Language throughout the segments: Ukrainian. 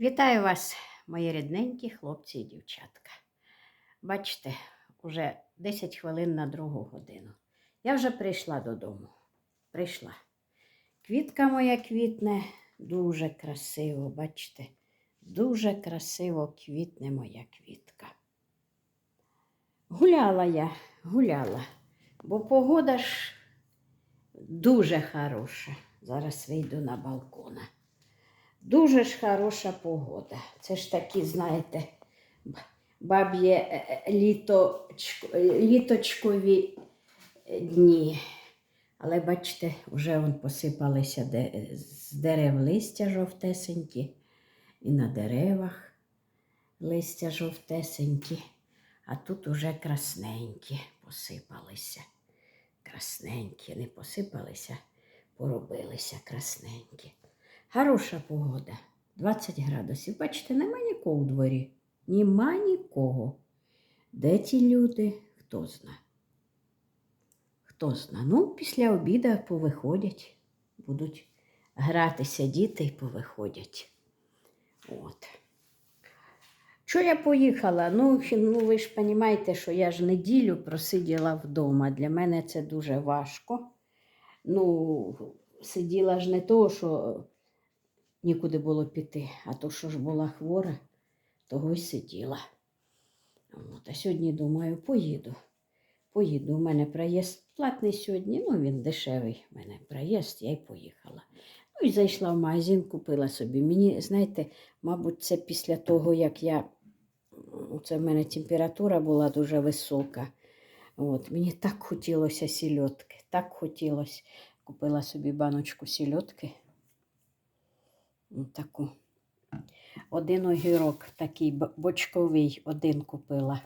Вітаю вас, мої рідненькі хлопці і дівчатка. Бачите, уже 10 хвилин на другу годину. Я вже прийшла додому. Прийшла. Квітка моя квітне дуже красиво, бачите, дуже красиво квітне моя квітка. Гуляла я, гуляла, бо погода ж дуже хороша. Зараз вийду на балкона. Дуже ж хороша погода. Це ж такі, знаєте, баб'є е, е, літочко- літочкові дні. Але бачите, вже вон посипалися з дерев листя жовтесенькі, і на деревах листя жовтесенькі, а тут уже красненькі посипалися. Красненькі, не посипалися, поробилися красненькі. Хороша погода, 20 градусів. Бачите, нема нікого у дворі. Нема нікого. Де ті люди? Хто зна? Хто зна? Ну, після обіду повиходять, будуть гратися діти і повиходять. От. Що я поїхала? Ну, ну ви ж розумієте, що я ж неділю просиділа вдома. Для мене це дуже важко. Ну, сиділа ж не того, що нікуди було піти, а то, що ж була хвора, того й сиділа. От, а сьогодні думаю, поїду. Поїду. У мене проїзд платний сьогодні, ну він дешевий. У мене проїзд, я й поїхала. Ну і зайшла в магазин, купила собі. Мені, знаєте, мабуть, це після того, як я. Це в мене температура була дуже висока. От, мені так хотілося сільотки, так хотілося. Купила собі баночку сільотки. Таку. Один огірок такий бочковий, один купила.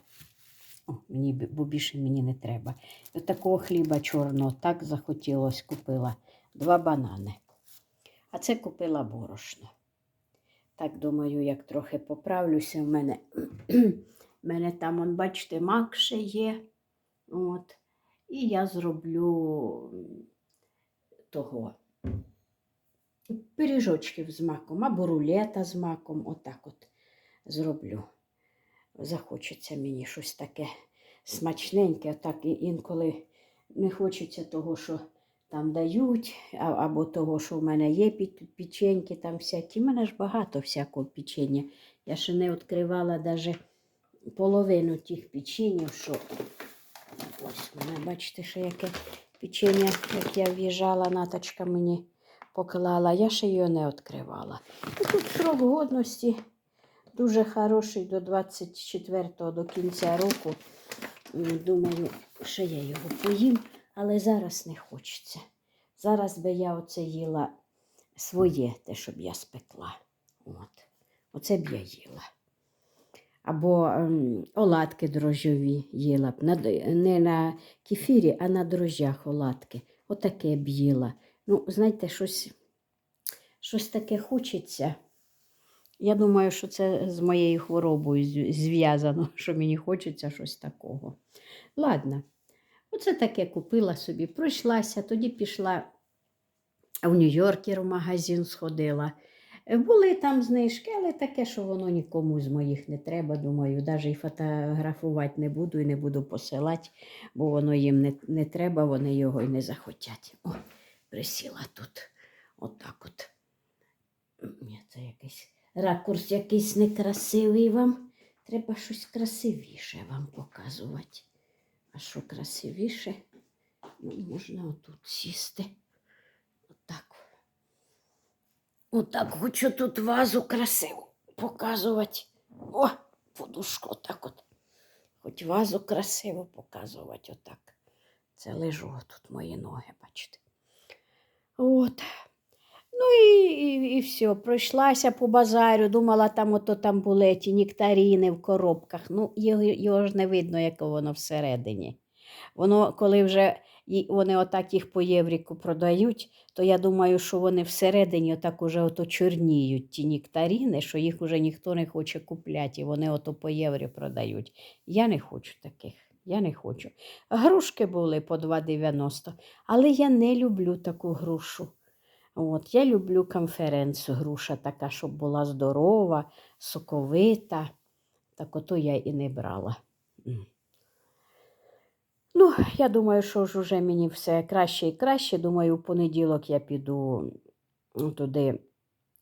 О, мені, бо більше мені не треба. І такого хліба чорного так захотілось купила. Два банани. А це купила борошно. Так думаю, як трохи поправлюся. В мене, в мене там, он, бачите, мак ще є. От. І я зроблю того пиріжочків з маком або рулета з маком. Отак от зроблю. Захочеться мені щось таке смачненьке, так і інколи не хочеться того, що там дають, або того, що в мене є печеньки там всякі. У мене ж багато всякого печення. Я ще не відкривала навіть половину тих печенів, що ось мене, бачите, ще яке печення, як я в'їжджала, наточка мені поклала, я ще його не відкривала. І тут срок годності дуже хороший до 24-го, до кінця року. Думаю, що я його поїм, але зараз не хочеться. Зараз би я оце їла своє, те, щоб я спекла. От. Оце б я їла. Або ем, оладки дрожжові їла б. Не на кефірі, а на дрожжах оладки. Отаке б їла. Ну, знаєте, щось, щось таке хочеться. Я думаю, що це з моєю хворобою зв'язано, що мені хочеться щось такого. Ладно, оце таке купила собі, пройшлася, тоді пішла в Нью-Йоркер в магазин сходила. Були там знижки, але таке, що воно нікому з моїх не треба. Думаю, навіть і фотографувати не буду і не буду посилати, бо воно їм не, не треба, вони його й не захотять. Присіла тут. Отак от. Ні, Це якийсь ракурс якийсь некрасивий вам. Треба щось красивіше вам показувати. А що красивіше? Ну, можна отут сісти. Отак. Отак хочу тут вазу красиву показувати. О, подушку отак от. Хоч вазу красиво показувати отак. Це лежу тут мої ноги, бачите. От. Ну і, і, і все, пройшлася по базарю, думала, там ото там були ті нектаріни в коробках. Ну, його, його ж не видно, яке воно всередині. Воно, коли вже вони отак їх по євріку продають, то я думаю, що вони всередині отак уже ото чорніють, ті нектаріни, що їх уже ніхто не хоче купляти, і вони ото по єврі продають. Я не хочу таких. Я не хочу. Грушки були по 2,90, але я не люблю таку грушу. От, я люблю конференцію, груша така, щоб була здорова, соковита. Так ото я і не брала. Ну, я думаю, що ж уже мені все краще і краще. Думаю, в понеділок я піду туди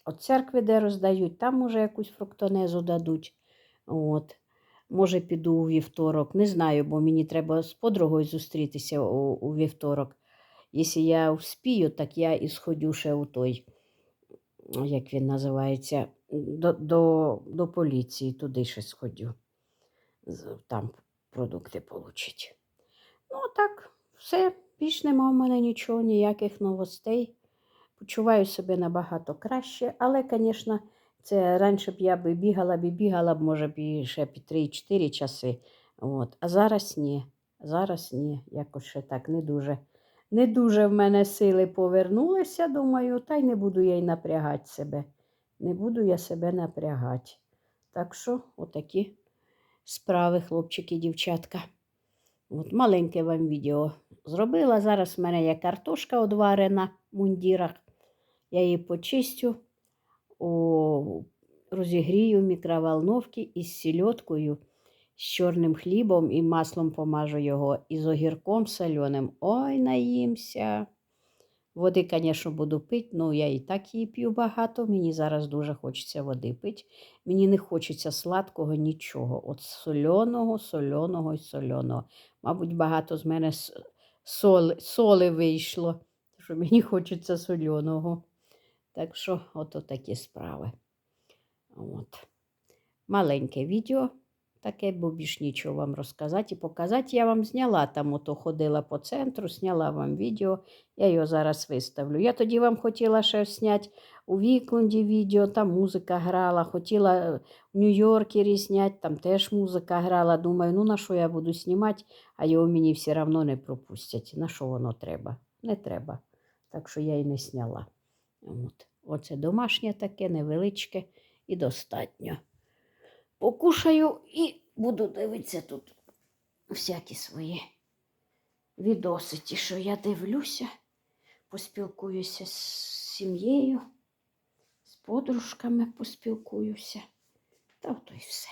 от церкви, де роздають, там може якусь фруктонезу дадуть. От. Може, піду у вівторок. Не знаю, бо мені треба з подругою зустрітися у, у вівторок. Якщо я вспію, так я і сходю ще у той, як він називається, до, до, до поліції, туди ще сходю. Там продукти получить. Ну, так, все, більш нема в мене нічого, ніяких новостей. Почуваю себе набагато краще, але, звісно, це раніше б я би бігала б і бігала б, може б, і ще під 3-4 часи. От. А зараз ні. Зараз ні. Якось ще так не дуже. Не дуже в мене сили повернулися, думаю, та й не буду я й напрягати себе. Не буду я себе напрягати. Так що, отакі справи, хлопчики, дівчатка. От маленьке вам відео зробила. Зараз в мене є картошка одварена в мундірах. Я її почистю, о, розігрію в мікроволновці із сільоткою, з чорним хлібом і маслом помажу його, і з огірком соленим. Ой, наїмся. Води, звісно, буду пити, ну я і так її п'ю багато. Мені зараз дуже хочеться води пити. Мені не хочеться сладкого нічого. От соленого, соленого і соленого. Мабуть, багато з мене соли, соли вийшло, що мені хочеться соленого. Так що, ото такі справи. От. Маленьке відео таке, бо більш нічого вам розказати і показати. Я вам зняла там, ото ходила по центру, зняла вам відео, я його зараз виставлю. Я тоді вам хотіла ще зняти у Віклунді відео, там музика грала, хотіла е, в Нью-Йоркері зняти, там теж музика грала. Думаю, ну на що я буду знімати, а його мені все одно не пропустять. На що воно треба? Не треба. Так що я і не зняла. От. Оце домашнє таке, невеличке і достатньо. Покушаю і буду дивитися тут всякі свої відоси, що я дивлюся, поспілкуюся з сім'єю, з подружками поспілкуюся. Та ото й все.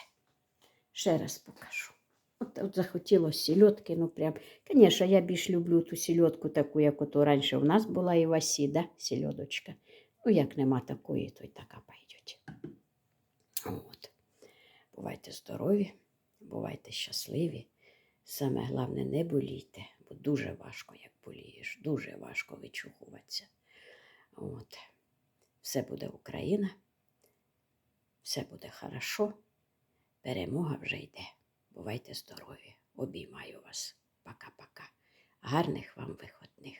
Ще раз покажу. От, от захотілося сільотки, ну прям. Звісно, я більш люблю ту сільотку, таку, як ото раніше в нас була і Васі, да? сільодочка. Ну, як нема такої, то й така пойдеть. От. Бувайте здорові, бувайте щасливі. Саме головне, не болійте, бо дуже важко, як болієш, дуже важко вичухуватися. От. Все буде Україна, все буде хорошо, перемога вже йде. Бувайте здорові, обіймаю вас. Пока-пока. Гарних вам виходних.